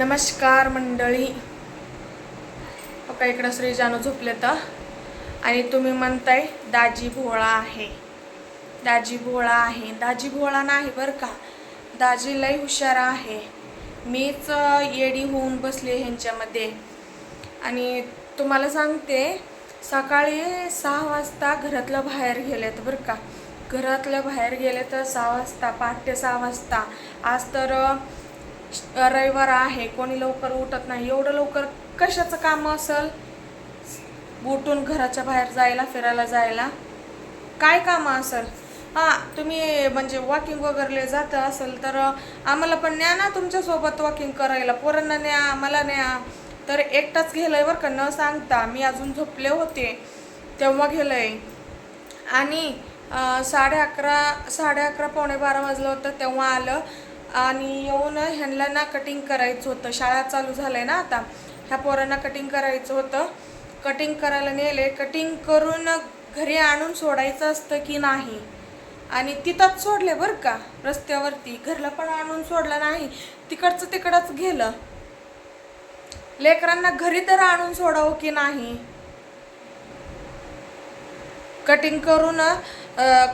नमस्कार मंडळी. अका इकडं श्री जानू झोपले तर. आणि तुम्ही म्हणताय दाजी भोळा आहे. दाजी भोळा आहे. दाजी भोळा नाही बरं का? दाजी लय हुशार आहे. मीच येडी होऊन बसले ह्यांच्यामध्ये. आणि तुम्हाला सांगते सकाळी सहा वाजता घरातलं बाहेर गेलेत बरं का? घरातलं बाहेर गेले तर सहा वाजता पहाटे सहा वाजता. आज तर रविवार आहे कोणी लवकर उठत नाही एवढं लवकर कशाचं काम असेल? उठून घराच्या बाहेर जायला फिरायला जायला काय काम असेल? हां तुम्ही म्हणजे वॉकिंग वगैरे जात असेल तर आम्हाला पण न्या ना तुमच्यासोबत वॉकिंग करायला पोरांना न्या आम्हाला न्या. तर एकटाच गेलंय बरं का न सांगता. मी अजून झोपले होते तेव्हा गेलंय. आणि साडे अकरा साडे अकरा पावणे बारा वाजलं होतं तेव्हा आलं. आणि येऊन ह्यांना ना कटिंग करायचं होतं. शाळा चालू झालंय ना आता. ह्या पोरांना कटिंग करायचं होतं. कटिंग करायला नेले. कटिंग करून घरी आणून सोडायचं असतं की नाही? आणि तिथंच सोडले बरं का रस्त्यावरती. घरला पण आणून सोडलं नाही. तिकडचं तिकडंच गेलं. लेकरांना घरी तर आणून सोडावं की नाही? कटिंग करून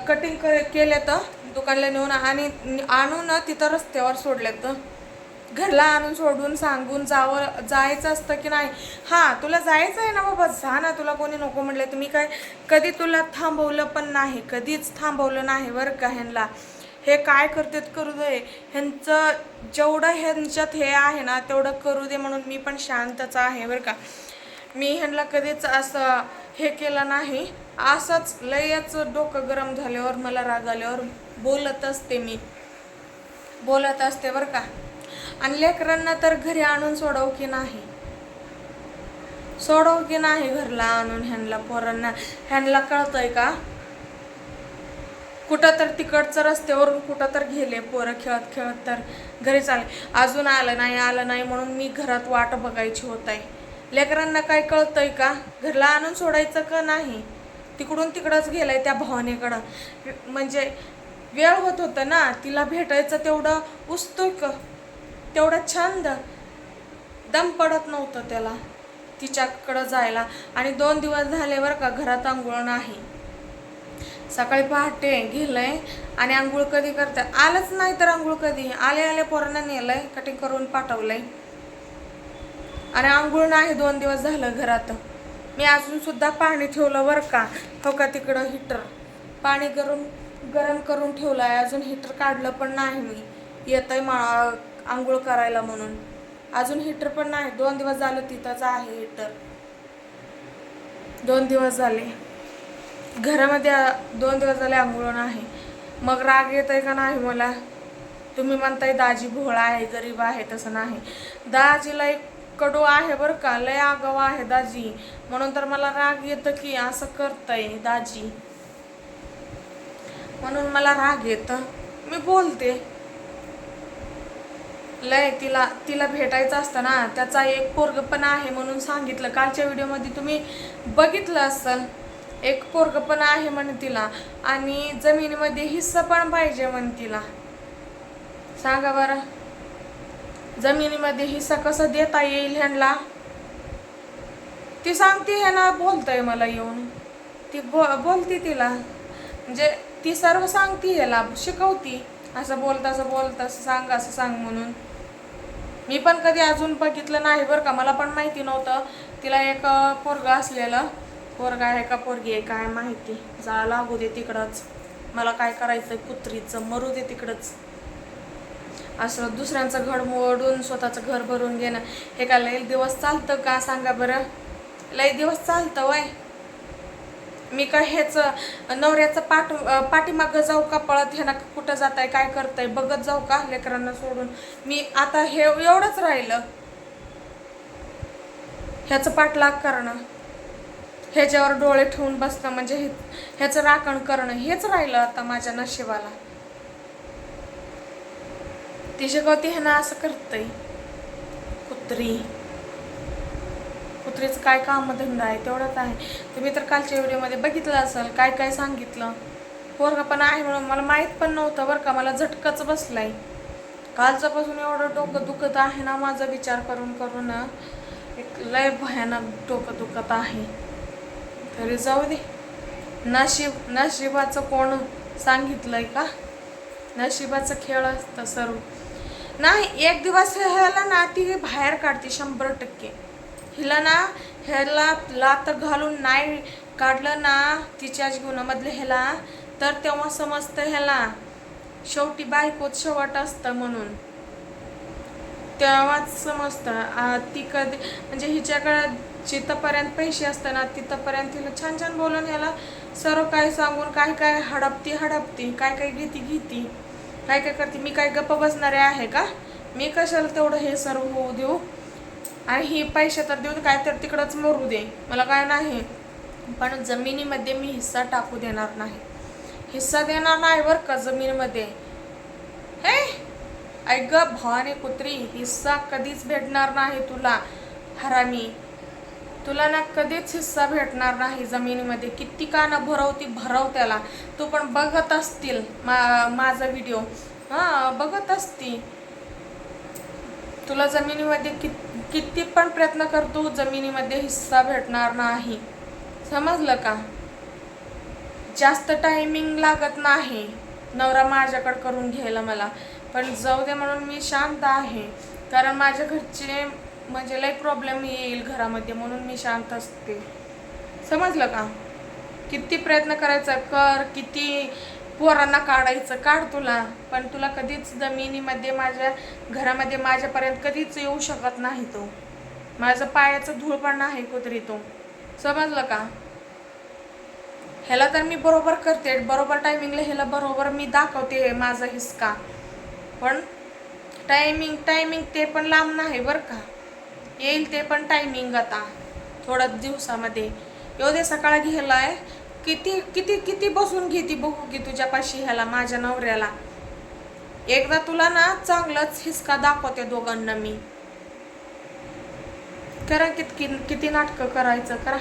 कटिंग केलं तर? दुकानला नेऊन आणि आणून तिथं रस्त्यावर सोडले घरला आणून सोडून सांगून जावं जायचं असतं की नाही? हां तुला जायचं आहे ना बाबा जा ना तुला कोणी नको म्हटलं तुम्ही काय कधी तुला थांबवलं पण नाही कधीच थांबवलं नाही बरं का ह्यांना हे काय करतात करू दे ह्यांचं जेवढं ह्यांच्यात हे आहे ना तेवढं करू दे म्हणून मी पण शांतच आहे बरं का. मी ह्यांना कधीच असं हे केलं नाही. असंच लयच डोकं गरम झाल्यावर मला राग आल्यावर बोलत असते मी. बोलत असते बरं का. आणि लेकरांना तर घरी आणून सोडव की नाही? सोडव की नाही घरला आणून ह्यांना पोरांना? ह्यांना कळतंय का? कुठं तर तिकडचं रस्त्यावरून कुठं तर गेले पोरं खेळत खेळत तर घरी चालले. अजून आलं नाही आलं नाही म्हणून मी घरात वाट बघायची होत आहे लेकरांना काय कळतंय का? घरला आणून सोडायचं का नाही? तिकडून तिकडंच गेलंय त्या भावनेकडं. म्हणजे वेळ होत होतं ना तिला भेटायचं तेवढं उत्सुक तेवढं छंद. दम पडत नव्हतं त्याला तिच्याकडं जायला. आणि दोन दिवस झाले बरं का घरात आंघोळ नाही. सकाळी पहाटे गेलंय आणि आंघोळ कधी करते? आलंच नाही तर आंघोळ कधी? आले आले पोरांना नेलंय कटिंग करून पाठवलंय. आणि आंघोळ नाही दोन दिवस झालं घरात. मी अजून सुद्धा पाणी ठेवलं बरं का? हो का तिकडं हिटर? पाणी गरम गरम करून ठेवलं आहे अजून हिटर काढलं पण नाही मी. येत आहे मा आंघोळ करायला म्हणून. अजून हिटर पण नाही. दोन दिवस झालं तिथंच आहे हिटर. दोन दिवस झाले. घरामध्ये दोन दिवस झाले आंघोळ नाही. मग राग येत आहे का नाही मला? तुम्ही म्हणताय दाजी भोळा आहे गरीब आहे तसं नाही. दाजीला एक कडू आहे बरं का. लय आगाव आहे दाजी. म्हणून तर मला राग येतं की असं करतय दाजी. म्हणून मला राग येतं. मी बोलते. लय तिला तिला भेटायचं असतं ना त्याचा एक पोरग पण आहे म्हणून सांगितलं. कालच्या व्हिडिओमध्ये तुम्ही बघितलं असेल. एक पोरग पण आहे म्हणे तिला. आणि जमिनीमध्ये हिस्सा पण पाहिजे म्हण तिला. सांगा बरं. जमिनीमध्ये हिस्सा कसं देता येईल ह्यांना? ती सांगते ह्यांना बोलतंय मला येऊन. ती बो बोलते तिला. म्हणजे ती सर्व सांगती ह्याला शिकवती. असं बोलत असं बोलत असं सांग असं सांग म्हणून. मी पण कधी अजून बघितलं नाही बरं का. मला पण माहिती नव्हतं. तिला एक पोरगा असलेलं. पोरगा आहे का पोरगी आहे काय माहिती. जा लागू दे तिकडंच. मला काय करायचं कुत्रीचं? मरू दे तिकडंच. असं दुसऱ्यांचं घर मोडून स्वतःचं घर भरून घेणं. हे का लई दिवस चालतं का? सांगा बरं. लई दिवस चालतं वय. मी का हेच नवऱ्याचं पाठ पाठीमागं जाऊ का पळत? ह्याना कुठं जात आहे काय करताय? बघत जाऊ का लेकरांना सोडून? मी आता हे एवढंच राहिलं. ह्याचं पाठलाग करणं. ह्याच्यावर डोळे ठेवून बसणं म्हणजे हे ह्याचं राखण करणं हेच राहिलं आता माझ्या नशिबाला. तिच्या गवती ह्यानं असं करतंय. कुत्री. कुत्रीचं काय कामधंदा आहे तेवढंच आहे. तुम्ही तर कालच्या व्हिडिओमध्ये बघितलं असेल काय काय सांगितलं. पोरगा पण आहे म्हणून मला माहीत पण नव्हतं बरं का मला झटकाच आहे कालच्यापासून एवढं डोकं दुखत आहे ना माझा विचार करून करून. एक लय भयानक डोकं दुखत आहे. तरी जाऊ दे. नशीब नशिबाचं कोण सांगितलंय का? नशिबाचं खेळ असतं सर्व. नाही एक दिवस ह्याला ना ती बाहेर काढते शंभर टक्के. हिला ना ह्याला लात घालून नाही काढलं ना तिच्या जीवनामधले ह्याला. तर तेव्हा समजतं ह्याला शेवटी बायकोच शेवट असतं म्हणून. तेव्हाच समजतं. ती कधी म्हणजे हिच्याकडे जिथंपर्यंत पैसे असतात ना तिथंपर्यंत तिला छान छान बोलून ह्याला सर्व काय सांगून काय काय हडपती हडपती काय काय घेती घेती. काय काय करते मी काय गप्प बसणारे आहे का? मी कशाला तेवढं हे सर्व होऊ देऊ? आणि हे पैसे तर देऊन काय तर तिकडंच मरू दे. मला काय नाही. पण जमिनीमध्ये मी हिस्सा टाकू देणार नाही. हिस्सा देणार नाही बरं का जमिनीमध्ये? हे? ऐक ग भवानी कुत्री हिस्सा कधीच भेटणार नाही तुला. हरामी तुला ना कधीच हिस्सा भेटणार नाही जमिनीमध्ये. किती का ना भरवती भरव त्याला. तू पण बघत असतील मा माझा व्हिडिओ हां बघत असती. तुला जमिनीमध्ये कि किती पण प्रयत्न करतो जमिनीमध्ये हिस्सा भेटणार नाही. समजलं का? जास्त टायमिंग लागत नाही. नवरा माझ्याकडं करून घ्यायला मला. पण जाऊ दे म्हणून मी शांत आहे. कारण माझ्या घरचे म्हणजे लई प्रॉब्लेम येईल घरामध्ये म्हणून मी शांत असते. समजलं का? किती प्रयत्न करायचा कर किती पोरांना काढायचं. काढ तुला. पण तुला कधीच जमिनीमध्ये माझ्या घरामध्ये माझ्यापर्यंत कधीच येऊ शकत नाही तो. माझं पायाचं धूळ पण नाही कुत्री तो. समजलं का? ह्याला तर मी बरोबर करते. बरोबर टायमिंगला ह्याला बरोबर मी दाखवते माझा हिसका. पण टायमिंग टायमिंग ते पण लांब नाही बरं का. येईल ते पण टायमिंग आता. थोड्या दिवसामध्ये. येऊ दे सकाळ आहे. किती किती किती बसून घेती बघू की तुझ्यापाशी ह्याला माझ्या नवऱ्याला. एकदा तुला ना चांगलंच हिसका दाखवते दोघांना मी. करा कित किती नाटकं करायचं करा.